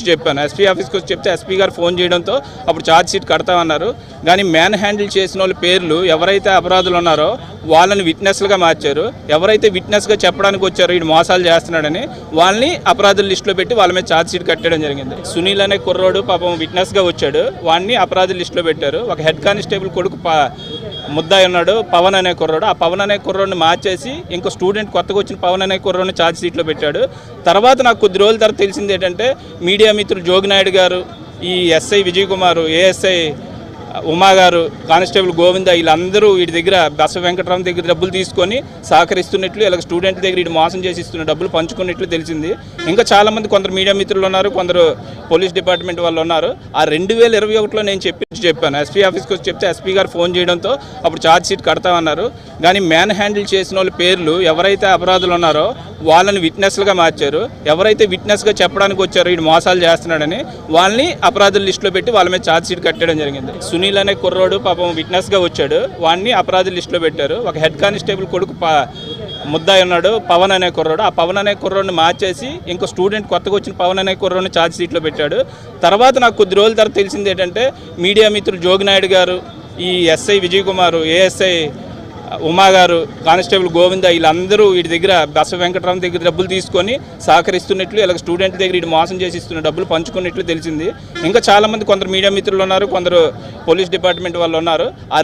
చెప్పాను. ఎస్పీ ఆఫీస్కి వచ్చి చెప్తే ఎస్పీ గారు ఫోన్ చేయడంతో అప్పుడు ఛార్జ్ షీట్ కడతామన్నారు. కానీ మ్యాన్ హ్యాండిల్ చేసిన వాళ్ళ పేర్లు ఎవరైతే అపరాధులు ఉన్నారో వాళ్ళని విట్నెస్లుగా మార్చారు. ఎవరైతే విట్నెస్గా చెప్పడానికి వచ్చారో వీడు మోసాలు చేస్తున్నాడని వాళ్ళని అపరాధుల లిస్టులో పెట్టి వాళ్ళ మీద ఛార్జ్ షీట్ కట్టడం జరిగింది. సునీల్ అనే కుర్రోడు పాపం విట్నెస్గా వచ్చాడు. వాడిని అపరాధుల లిస్టులో పెట్టారు. ఒక హెడ్ కానిస్టేబుల్ కొడుకు ముద్దాయి ఉన్నాడు పవన్ అనే కుర్రాడు. ఆ పవన్ అనే కుర్రాడిని మార్చేసి ఇంకో స్టూడెంట్ కొత్తగా వచ్చిన పవన్ అనే కుర్రాడిని ఛార్జ్ షీట్లో పెట్టాడు. తర్వాత నాకు కొద్ది రోజుల తర్వాత తెలిసింది ఏంటంటే మీడియా మిత్రులు జోగినాయుడు గారు ఈ SI Vijay Kumar ASI Uma garu constable Govinda వీళ్ళందరూ వీటి దగ్గర బస వెంకటరామ్ దగ్గర డబ్బులు తీసుకొని సహకరిస్తున్నట్లు ఇలా స్టూడెంట్ దగ్గర వీటి మోసం చేసి ఇస్తున్న డబ్బులు పంచుకున్నట్లు తెలిసింది. ఇంకా చాలామంది కొందరు మీడియా మిత్రులు ఉన్నారు కొందరు పోలీస్ డిపార్ట్మెంట్ వాళ్ళు ఉన్నారు. ఆ రెండు వేల ఇరవై ఒకటిలో నేను చెప్పి చెప్పాను. ఎస్పీ ఆఫీస్కి వచ్చి చెప్తే ఎస్పీ గారు ఫోన్ చేయడంతో అప్పుడు ఛార్జ్ షీట్ కడతామన్నారు. కానీ మ్యాన్ హ్యాండిల్ చేసిన వాళ్ళ పేర్లు ఎవరైతే అపరాధులు ఉన్నారో వాళ్ళని విట్నెస్లుగా మార్చారు. ఎవరైతే విట్నెస్గా చెప్పడానికి వచ్చారో వీడు మోసాలు చేస్తున్నాడని వాళ్ళని అపరాధుల లిస్టులో పెట్టి వాళ్ళ మీద ఛార్జ్ షీట్ కట్టడం జరిగింది. సునీల్ అనే కుర్రోడు పాపం విట్నెస్గా వచ్చాడు. వాడిని అపరాధి లిస్టులో పెట్టారు. ఒక హెడ్ కానిస్టేబుల్ కొడుకు ప- ముద్దాయి ఉన్నాడు పవన్ అనే కుర్రోడు. ఆ పవన్ అనే కుర్రోడిని మార్చేసి ఇంకో స్టూడెంట్ కొత్తగా వచ్చిన పవన్ అనే కుర్రోడిని ఛార్జ్ షీట్లో పెట్టాడు. తర్వాత నాకు కొద్ది రోజుల తర్వాత తెలిసింది ఏంటంటే మీడియా మిత్రులు జోగినాయుడు గారు ఈ SI Vijay Kumar ASI Uma garu constable Govinda వీళ్ళందరూ వీటి దగ్గర బస వెంకటరామ్ దగ్గర డబ్బులు తీసుకొని సహకరిస్తున్నట్లు ఇలా స్టూడెంట్ దగ్గర వీడు మోసం చేసి ఇస్తున్న డబ్బులు పంచుకున్నట్లు తెలిసింది. ఇంకా చాలామంది కొందరు మీడియా మిత్రులు ఉన్నారు కొందరు పోలీస్ డిపార్ట్మెంట్ వాళ్ళు ఉన్నారు. ఆ